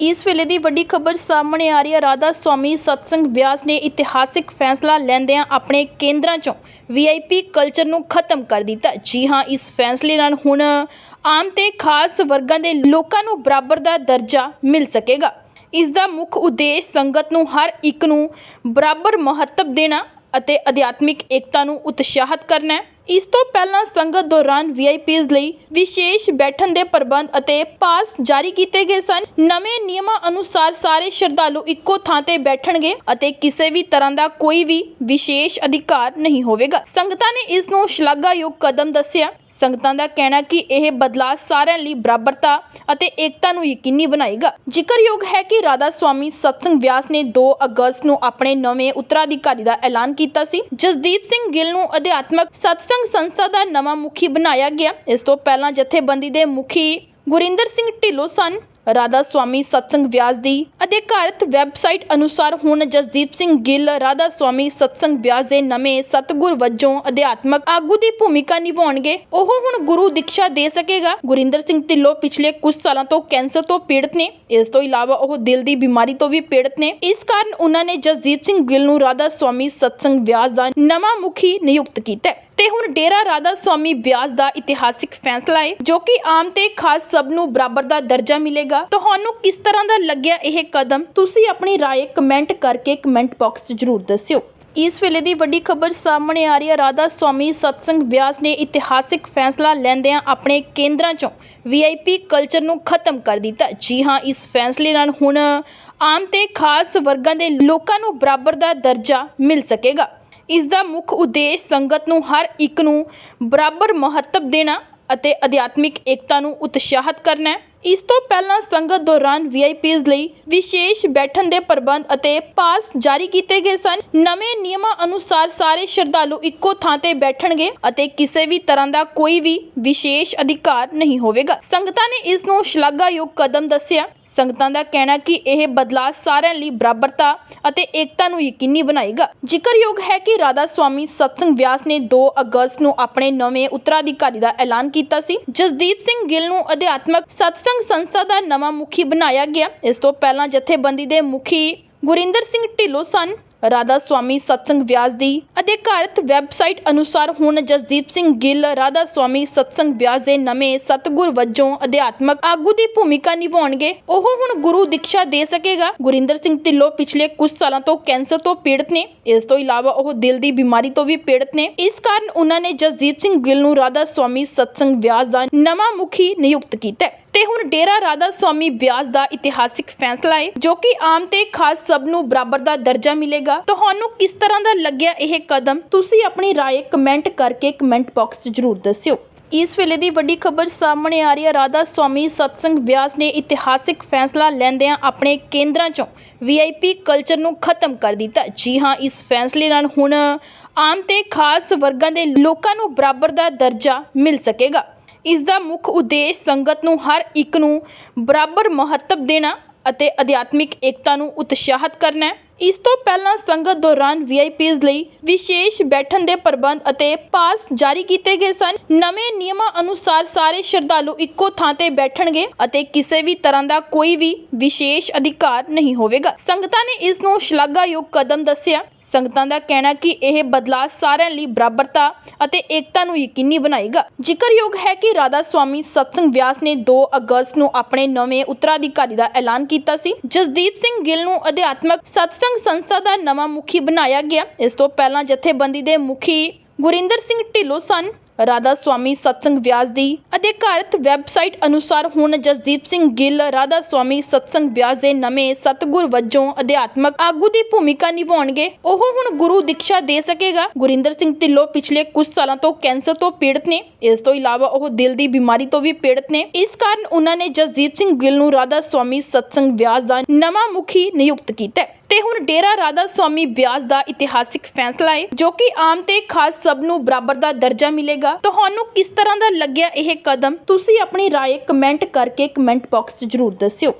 ਇਸ ਵੇਲੇ ਦੀ ਵੱਡੀ ਖਬਰ ਸਾਹਮਣੇ ਆ ਰਹੀ ਹੈ। ਰਾਧਾ ਸਵਾਮੀ ਸਤਸੰਗ ਬਿਆਸ ਨੇ ਇਤਿਹਾਸਿਕ ਫੈਸਲਾ ਲੈਂਦਿਆਂ ਆਪਣੇ ਕੇਂਦਰਾਂ ਚੋਂ ਵੀਆਈਪੀ ਕਲਚਰ ਨੂੰ ਖਤਮ ਕਰ ਦਿੱਤਾ। ਜੀ ਹਾਂ, ਇਸ ਫੈਸਲੇ ਨਾਲ ਹੁਣ ਆਮ ਤੇ ਖਾਸ ਵਰਗਾਂ ਦੇ ਲੋਕਾਂ ਨੂੰ ਬਰਾਬਰ ਦਾ ਦਰਜਾ ਮਿਲ ਸਕੇਗਾ। ਇਸ ਦਾ ਮੁੱਖ ਉਦੇਸ਼ ਸੰਗਤ ਨੂੰ ਹਰ ਇੱਕ ਨੂੰ ਬਰਾਬਰ ਮਹੱਤਵ ਦੇਣਾ ਅਤੇ ਅਧਿਆਤਮਿਕ ਏਕਤਾ ਨੂੰ ਉਤਸ਼ਾਹਿਤ ਕਰਨਾ ਹੈ। ਇਸ ਤੋਂ ਪਹਿਲਾਂ ਸੰਗਤ ਦੌਰਾਨ ਵੀਆਈਪੀਜ਼ ਲਈ ਵਿਸ਼ੇਸ਼ ਬੈਠਣ ਦੇ ਪ੍ਰਬੰਧ ਅਤੇ ਪਾਸ ਜਾਰੀ ਕੀਤੇ ਗਏ ਸਨ। ਨਵੇਂ ਨਿਯਮਾਂ ਅਨੁਸਾਰ ਸਾਰੇ ਸ਼ਰਧਾਲੂ ਇੱਕੋ ਥਾਂ ਤੇ ਬੈਠਣਗੇ ਅਤੇ ਕਿਸੇ ਵੀ ਤਰ੍ਹਾਂ ਦਾ ਕੋਈ ਵੀ ਵਿਸ਼ੇਸ਼ ਅਧਿਕਾਰ ਨਹੀਂ ਹੋਵੇਗਾ। ਸੰਗਤਾਂ ਨੇ ਇਸ ਨੂੰ ਸ਼ਲਾਘਾਯੋਗ ਕਦਮ ਦੱਸਿਆ। ਸੰਗਤਾਂ ਦਾ ਕਹਿਣਾ ਕਿ ਇਹ ਬਦਲਾਅ ਸਾਰਿਆਂ ਲਈ ਬਰਾਬਰਤਾ ਅਤੇ ਏਕਤਾ ਨੂੰ ਯਕੀਨੀ ਬਣਾਏਗਾ। ਜ਼ਿਕਰਯੋਗ ਹੈ ਕਿ ਰਾਧਾ ਸਵਾਮੀ ਸਤਸੰਗ ਵਿਆਸ ਨੇ 2 ਅਗਸਤ ਨੂੰ ਆਪਣੇ ਨਵੇਂ ਉਤਰਾਧਿਕਾਰੀ ਦਾ ਐਲਾਨ ਕੀਤਾ ਸੀ। ਜਸਦੀਪ ਸਿੰਘ ਗਿੱਲ ਨੂੰ ਅਧਿਆਤਮਕ ਸਤਸੰਗ ਸੰਸਥਾ ਦਾ ਨਵਾਂ ਮੁਖੀ ਬਣਾਇਆ ਗਿਆ। ਇਸ ਤੋਂ ਪਹਿਲਾਂ ਜਥੇਬੰਦੀ ਦੇ ਮੁਖੀ ਗੁਰਿੰਦਰ ਸਿੰਘ ਢਿੱਲੋਂ ਸਨ। ਰਾਧਾ ਸਵਾਮੀ ਸਤਸੰਗ ਵਿਆਸ ਦੀ ਅਧਿਕਾਰਤ ਵੈਬਸਾਈਟ ਅਨੁਸਾਰ ਹੁਣ ਜਸਦੀਪ ਸਿੰਘ ਗਿੱਲ ਰਾਧਾ ਸਵਾਮੀ ਸਤਸੰਗ ਵਿਆਸ ਦੇ ਨਵੇਂ ਸਤਗੁਰ ਵਜੋਂ ਅਧਿਆਤਮਕ ਆਗੂ ਦੀ ਭੂਮਿਕਾ ਨਿਭਾਉਣਗੇ। ਉਹ ਹੁਣ ਗੁਰੂ ਦੀਕਸ਼ਾ ਦੇ ਸਕੇਗਾ। ਗੁਰਿੰਦਰ ਸਿੰਘ ਢਿੱਲੋਂ ਪਿਛਲੇ ਕੁਝ ਸਾਲਾਂ ਤੋਂ ਕੈਂਸਰ ਤੋਂ ਪੀੜਤ ਨੇ। ਇਸ ਤੋਂ ਇਲਾਵਾ ਉਹ ਦਿਲ ਦੀ ਬਿਮਾਰੀ ਤੋਂ ਵੀ ਪੀੜਤ ਨੇ। ਇਸ ਕਾਰਨ ਉਹਨਾਂ ਨੇ ਜਸਦੀਪ ਸਿੰਘ ਗਿੱਲ ਨੂੰ ਰਾਧਾ ਸਵਾਮੀ ਸਤਸੰਗ ਵਿਆਸ ਦਾ ਨਵਾਂ ਮੁਖੀ ਨਿਯੁਕਤ ਕੀਤਾ ਤੇ ਹੁਣ ਡੇਰਾ ਰਾਧਾ ਸਵਾਮੀ ਵਿਆਸ ਦਾ ਇਤਿਹਾਸਿਕ ਫੈਸਲਾ ਹੈ ਜੋ ਕਿ ਆਮ ਤੇ ਖਾਸ ਸਭ ਨੂੰ ਬਰਾਬਰ ਦਾ ਦਰਜਾ ਮਿਲੇਗਾ ਤੁਹਾਨੂੰ ਕਿਸ ਤਰ੍ਹਾਂ ਦਾ ਲੱਗਿਆ ਇਹ ਕਦਮ ਤੁਸੀਂ ਆਪਣੀ رائے ਕਮੈਂਟ ਕਰਕੇ ਕਮੈਂਟ ਬਾਕਸ 'ਚ ਜ਼ਰੂਰ ਦੱਸਿਓ ਇਸ ਵੇਲੇ ਦੀ ਵੱਡੀ ਖਬਰ ਸਾਹਮਣੇ ਆ ਰਹੀ ਹੈ ਰਾਧਾ ਸਵਾਮੀ ਸਤਸੰਗ ਵਿਆਸ ਨੇ ਇਤਿਹਾਸਿਕ ਫੈਸਲਾ ਲੈਂਦਿਆਂ ਆਪਣੇ ਕੇਂਦਰਾਂ ਚੋਂ ਵੀਆਈਪੀ ਕਲਚਰ ਨੂੰ ਖਤਮ ਕਰ ਦਿੱਤਾ ਜੀ ਹਾਂ ਇਸ ਫੈਸਲੇ ਨਾਲ ਹੁਣ ਆਮ ਤੇ ਖਾਸ ਵਰਗਾਂ ਦੇ ਲੋਕਾਂ ਨੂੰ ਬਰਾਬਰ ਦਾ ਦਰਜਾ ਮਿਲ ਸਕੇਗਾ ਇਸ ਦਾ ਮੁੱਖ ਉਦੇਸ਼ ਸੰਗਤ ਨੂੰ ਹਰ ਇੱਕ ਨੂੰ ਬਰਾਬਰ ਮਹੱਤਵ ਦੇਣਾ ਅਤੇ ਅਧਿਆਤਮਿਕ ਏਕਤਾ ਨੂੰ ਉਤਸ਼ਾਹਿਤ ਕਰਨਾ ਹੈ। ਇਸ ਤੋਂ ਪਹਿਲਾਂ ਸੰਗਤ ਦੌਰਾਨ ਵੀਆਈਪੀਜ਼ ਲਈ ਵਿਸ਼ੇਸ਼ ਬੈਠਣ ਦੇ ਪ੍ਰਬੰਧ ਅਤੇ ਪਾਸ ਜਾਰੀ ਕੀਤੇ ਗਏ ਸਨ। ਨਵੇਂ ਨਿਯਮਾਂ ਅਨੁਸਾਰ ਸਾਰੇ ਸ਼ਰਧਾਲੂ ਇੱਕੋ ਥਾਂ ਤੇ ਬੈਠਣਗੇ ਅਤੇ ਕਿਸੇ ਵੀ ਤਰ੍ਹਾਂ ਦਾ ਕੋਈ ਵੀ ਵਿਸ਼ੇਸ਼ ਅਧਿਕਾਰ ਨਹੀਂ ਹੋਵੇਗਾ। ਸੰਗਤਾਂ ਨੇ ਇਸ ਨੂੰ ਸ਼ਲਾਘਾਯੋਗ ਕਦਮ ਦੱਸਿਆ। ਸੰਗਤਾਂ ਦਾ ਕਹਿਣਾ ਕਿ ਇਹ ਬਦਲਾਅ ਸਾਰਿਆਂ ਲਈ ਬਰਾਬਰਤਾ ਅਤੇ ਏਕਤਾ ਨੂੰ ਯਕੀਨੀ ਬਣਾਏਗਾ। ਜ਼ਿਕਰਯੋਗ ਹੈ ਕਿ ਰਾਧਾ ਸਵਾਮੀ ਸਤਸੰਗ ਵਿਆਸ ਨੇ 2 ਅਗਸਤ ਨੂੰ ਆਪਣੇ ਨਵੇਂ ਉੱਤਰਾਧਿਕਾਰੀ ਦਾ ਐਲਾਨ ਕੀਤਾ ਸੀ। ਜਸਦੀਪ ਸਿੰਘ ਗਿੱਲ ਨੂੰ ਅਧਿਆਤਮਕ ਸਤਸੰਗ ਸੰਘ ਸੰਸਥਾ ਦਾ ਨਵਾਂ ਮੁਖੀ ਬਣਾਇਆ ਗਿਆ। ਇਸ ਤੋਂ ਪਹਿਲਾਂ ਜਥੇਬੰਦੀ ਦੇ ਮੁਖੀ ਗੁਰਿੰਦਰ ਸਿੰਘ ਢਿੱਲੋਂ ਸਨ। ਰਾਧਾ ਸਵਾਮੀ ਸਤਸੰਗ ਵਿਆਸ ਦੀ ਅਧਿਕਾਰਤ ਵੈਬਸਾਈਟ ਅਨੁਸਾਰ ਹੁਣ ਜਸਦੀਪ ਸਿੰਘ ਗਿੱਲ ਰਾਧਾ ਸਵਾਮੀ ਸਤਸੰਗ ਵਿਆਸ ਦੇ ਨਵੇਂ ਸਤਗੁਰ ਵਜੋਂ ਅਧਿਆਤਮਕ ਆਗੂ ਦੀ ਭੂਮਿਕਾ ਨਿਭਾਉਣਗੇ। ਉਹ ਹੁਣ ਗੁਰੂ ਦੀਕਸ਼ਾ ਦੇ ਸਕੇਗਾ। ਗੁਰਿੰਦਰ ਸਿੰਘ ਢਿੱਲੋਂ ਪਿਛਲੇ ਕੁਝ ਸਾਲਾਂ ਤੋਂ ਕੈਂਸਰ ਤੋਂ ਪੀੜਤ ਨੇ। ਇਸ ਤੋਂ ਇਲਾਵਾ ਉਹ ਦਿਲ ਦੀ ਬਿਮਾਰੀ ਤੋਂ ਵੀ ਪੀੜਤ ਨੇ। ਇਸ ਕਾਰਨ ਉਹਨਾਂ ਨੇ ਜਸਦੀਪ ਸਿੰਘ ਗਿੱਲ ਨੂੰ ਰਾਧਾ ਸਵਾਮੀ ਸਤਸੰਗ ਵਿਆਸ ਦਾ ਨਵਾਂ ਮੁਖੀ ਨਿਯੁਕਤ ਕੀਤਾ ਤੇ ਹੁਣ ਡੇਰਾ ਰਾਧਾ ਸਵਾਮੀ ਵਿਆਸ ਦਾ ਇਤਿਹਾਸਿਕ ਫੈਸਲਾ ਹੈ ਜੋ ਕਿ ਆਮ ਤੇ ਖਾਸ ਸਭ ਨੂੰ ਬਰਾਬਰ ਦਾ ਦਰਜਾ ਮਿਲੇਗਾ ਤੁਹਾਨੂੰ ਕਿਸ ਤਰ੍ਹਾਂ ਦਾ ਲੱਗਿਆ ਇਹ ਕਦਮ ਤੁਸੀਂ ਆਪਣੀ رائے ਕਮੈਂਟ ਕਰਕੇ ਕਮੈਂਟ ਬਾਕਸ 'ਚ ਜ਼ਰੂਰ ਦੱਸਿਓ ਇਸ ਵੇਲੇ ਦੀ ਵੱਡੀ ਖਬਰ ਸਾਹਮਣੇ ਆ ਰਹੀ ਹੈ ਰਾਧਾ ਸਵਾਮੀ ਸਤਸੰਗ ਵਿਆਸ ਨੇ ਇਤਿਹਾਸਿਕ ਫੈਸਲਾ ਲੈਂਦਿਆਂ ਆਪਣੇ ਕੇਂਦਰਾਂ ਚੋਂ ਵੀਆਈਪੀ ਕਲਚਰ ਨੂੰ ਖਤਮ ਕਰ ਦਿੱਤਾ ਜੀ ਹਾਂ ਇਸ ਫੈਸਲੇ ਨਾਲ ਹੁਣ ਆਮ ਤੇ ਖਾਸ ਵਰਗਾਂ ਦੇ ਲੋਕਾਂ ਨੂੰ ਬਰਾਬਰ ਦਾ ਦਰਜਾ ਮਿਲ ਸਕੇਗਾ ਇਸ ਦਾ ਮੁੱਖ ਉਦੇਸ਼ ਸੰਗਤ ਨੂੰ ਹਰ ਇੱਕ ਨੂੰ ਬਰਾਬਰ ਮਹੱਤਵ ਦੇਣਾ ਅਤੇ ਅਧਿਆਤਮਿਕ ਏਕਤਾ ਨੂੰ ਉਤਸ਼ਾਹਿਤ ਕਰਨਾ ਹੈ। ਇਸ ਤੋਂ ਪਹਿਲਾਂ ਸੰਗਤ ਦੌਰਾਨ ਵੀਆਈਪੀਜ਼ ਲਈ ਵਿਸ਼ੇਸ਼ ਬੈਠਣ ਦੇ ਪ੍ਰਬੰਧ ਅਤੇ ਪਾਸ ਜਾਰੀ ਕੀਤੇ ਗਏ ਸਨ। ਨਵੇਂ ਨਿਯਮਾਂ ਅਨੁਸਾਰ ਸਾਰੇ ਸ਼ਰਧਾਲੂ ਇੱਕੋ ਥਾਂ ਤੇ ਬੈਠਣਗੇ ਅਤੇ ਕਿਸੇ ਵੀ ਤਰ੍ਹਾਂ ਦਾ ਕੋਈ ਵੀ ਵਿਸ਼ੇਸ਼ ਅਧਿਕਾਰ ਨਹੀਂ ਹੋਵੇਗਾ। ਸੰਗਤਾਂ ਨੇ ਇਸ ਨੂੰ ਸ਼ਲਾਘਾਯੋਗ ਕਦਮ ਦੱਸਿਆ। ਸੰਗਤਾਂ ਦਾ ਕਹਿਣਾ ਕਿ ਇਹ ਬਦਲਾਅ ਸਾਰਿਆਂ ਲਈ ਬਰਾਬਰਤਾ ਅਤੇ ਏਕਤਾ ਨੂੰ ਯਕੀਨੀ ਬਣਾਏਗਾ। ਜ਼ਿਕਰਯੋਗ ਹੈ ਕਿ ਰਾਧਾ ਸਵਾਮੀ ਸਤਸੰਗ ਵਿਆਸ ਨੇ 2 ਅਗਸਤ ਨੂੰ ਆਪਣੇ ਨਵੇਂ ਉੱਤਰਾਧਿਕਾਰੀ ਦਾ ਐਲਾਨ ਕੀਤਾ ਸੀ। ਜਸਦੀਪ ਸਿੰਘ ਗਿੱਲ ਨੂੰ ਅਧਿਆਤਮਕ ਸਤਸੰਗ ਸੰਸਥਾ ਦਾ ਨਵਾਂ ਮੁਖੀ ਬਣਾਇਆ ਗਿਆ। ਇਸ ਤੋਂ ਪਹਿਲਾਂ ਜਥੇਬੰਦੀ ਦੇ ਮੁਖੀ ਗੁਰਿੰਦਰ ਸਿੰਘ ਢਿੱਲੋਂ ਸਨ। ਰਾਧਾ ਸਵਾਮੀ ਸਤਸੰਗ ਵਿਆਸ ਦੀ ਅਧਿਕਾਰਤ ਵੈਬਸਾਈਟ ਅਨੁਸਾਰ ਹੁਣ ਜਸਦੀਪ ਸਿੰਘ ਗਿੱਲ ਰਾਧਾ ਸਵਾਮੀ ਸਤਸੰਗ ਵਿਆਸ ਦੇ ਨਵੇਂ ਸਤਗੁਰ ਵਜੋਂ ਅਧਿਆਤਮਕ ਆਗੂ ਦੀ ਭੂਮਿਕਾ ਨਿਭਾਉਣਗੇ। ਉਹ ਹੁਣ ਗੁਰੂ ਦੀਕਸ਼ਾ ਦੇ ਸਕੇਗਾ। ਗੁਰਿੰਦਰ ਸਿੰਘ ਢਿੱਲੋਂ ਪਿਛਲੇ ਕੁਝ ਸਾਲਾਂ ਤੋਂ ਕੈਂਸਰ ਤੋਂ ਪੀੜਤ ਨੇ। ਇਸ ਤੋਂ ਇਲਾਵਾ ਉਹ ਦਿਲ ਦੀ ਬਿਮਾਰੀ ਤੋਂ ਵੀ ਪੀੜਤ ਨੇ। ਇਸ ਕਾਰਨ ਉਹਨਾਂ ਨੇ ਜਸਦੀਪ ਸਿੰਘ ਗਿੱਲ ਨੂੰ ਰਾਧਾ ਸਵਾਮੀ ਸਤਸੰਗ ਵਿਆਸ ਦਾ ਨਵਾਂ ਮੁਖੀ ਨਿਯੁਕਤ ਕੀਤਾ ਹੈ। ਤੇ ਹੁਣ ਡੇਰਾ ਰਾਧਾ ਸਵਾਮੀ ਵਿਆਸ ਦਾ ਇਤਿਹਾਸਿਕ ਫੈਸਲਾ ਹੈ ਜੋ ਕਿ ਆਮ ਤੇ ਖਾਸ ਸਭ ਨੂੰ ਬਰਾਬਰ ਦਾ ਦਰਜਾ ਮਿਲੇਗਾ ਤੁਹਾਨੂੰ ਕਿਸ ਤਰ੍ਹਾਂ ਦਾ ਲੱਗਿਆ ਇਹ ਕਦਮ ਤੁਸੀਂ ਆਪਣੀ رائے ਕਮੈਂਟ ਕਰਕੇ ਕਮੈਂਟ ਬਾਕਸ 'ਚ ਜ਼ਰੂਰ ਦੱਸਿਓ